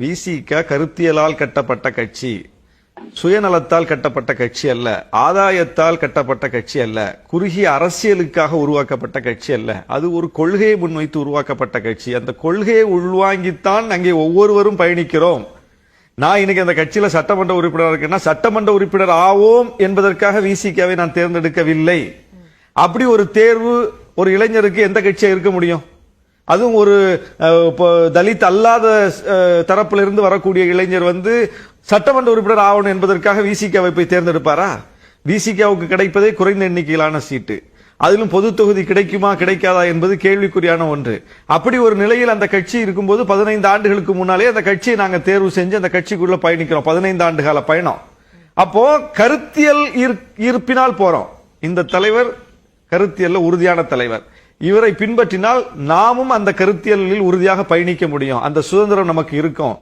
விசிக கருத்தியலால் கட்டப்பட்ட கட்சி. சுயநலத்தால் கட்டப்பட்ட கட்சி அல்ல. ஆதாயத்தால் கட்டப்பட்ட கட்சி அல்ல. குறுகிய அரசியலுக்காக உருவாக்கப்பட்ட கட்சி அல்ல. அது ஒரு கொள்கையை முன்வைத்து உருவாக்கப்பட்ட கட்சி. அந்த கொள்கையை உள்வாங்கித்தான் அங்கே ஒவ்வொருவரும் பயணிக்கிறோம். நான் இன்னைக்கு அந்த கட்சியில சட்டமன்ற உறுப்பினர் இருக்கேன்னா சட்டமன்ற உறுப்பினர் ஆவோம் என்பதற்காக விசிகாவை நான் தேர்ந்தெடுக்கவில்லை. அப்படி ஒரு தேர்வு ஒரு இளைஞருக்கு எந்த கட்சியா இருக்க முடியும்? அதுவும் ஒரு இப்போ தலித் அல்லாத தரப்பிலிருந்து வரக்கூடிய இளைஞர் வந்து சட்டமன்ற உறுப்பினர் ஆகணும் என்பதற்காக விசிகாவை போய் தேர்ந்தெடுப்பாரா? விசிகாவுக்கு கிடைப்பதே குறைந்த எண்ணிக்கையிலான சீட்டு. அதிலும் பொது தொகுதி கிடைக்குமா கிடைக்காதா என்பது கேள்விக்குறியான ஒன்று. அப்படி ஒரு நிலையில் அந்த கட்சி இருக்கும்போது பதினைந்து ஆண்டுகளுக்கு முன்னாலே அந்த கட்சியை நாங்கள் தேர்வு செஞ்சு அந்த கட்சிக்குள்ள பயணிக்கிறோம். பதினைந்து ஆண்டு கால பயணம். அப்போ கருத்தியல் ஈர்ப்பினால் போறோம். இந்த தலைவர் கருத்தியல்ல உறுதியான தலைவர். இவரை பின்பற்றினால் நாமும் அந்த கருத்தியலில் உறுதியாக பயணிக்க முடியும். அந்த சுதந்திரம் நமக்கு இருக்கும்.